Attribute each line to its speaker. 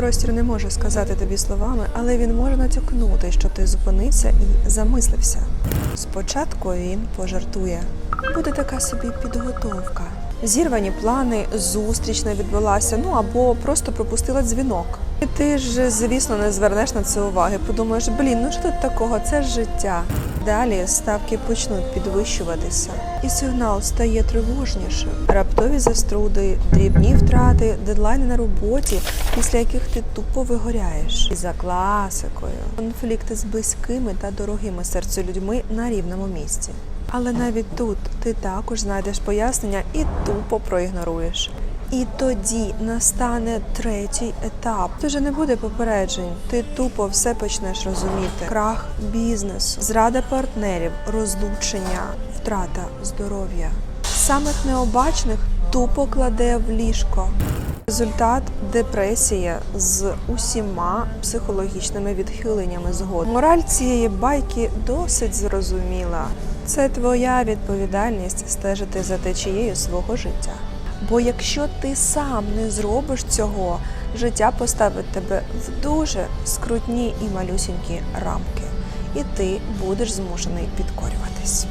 Speaker 1: Простір не може сказати тобі словами, але він може натякнути, що ти зупинився і замислився. Спочатку він пожартує. Буде така собі підготовка. Зірвані плани, зустріч не відбулася, ну або просто пропустила дзвінок. І ти ж, звісно, не звернеш на це уваги. Подумаєш, блін, ну що тут такого? Це ж життя. Далі ставки почнуть підвищуватися, і сигнал стає тривожнішим. Раптові заструди, дрібні втрати, дедлайни на роботі, після яких ти тупо вигоряєш. І за класикою конфлікти з близькими та дорогими серцю людьми на рівному місці. Але навіть тут ти також знайдеш пояснення і тупо проігноруєш. І тоді настане третій етап. Це вже не буде попереджень. Ти тупо все почнеш розуміти: крах бізнесу, зрада партнерів, розлучення, втрата здоров'я. Самих необачних тупо кладе в ліжко. Результат депресія з усіма психологічними відхиленнями згодом. Мораль цієї байки досить зрозуміла. Це твоя відповідальність стежити за течією свого життя. Бо якщо ти сам не зробиш цього, життя поставить тебе в дуже скрутні і малюсінькі рамки, і ти будеш змушений підкорюватись.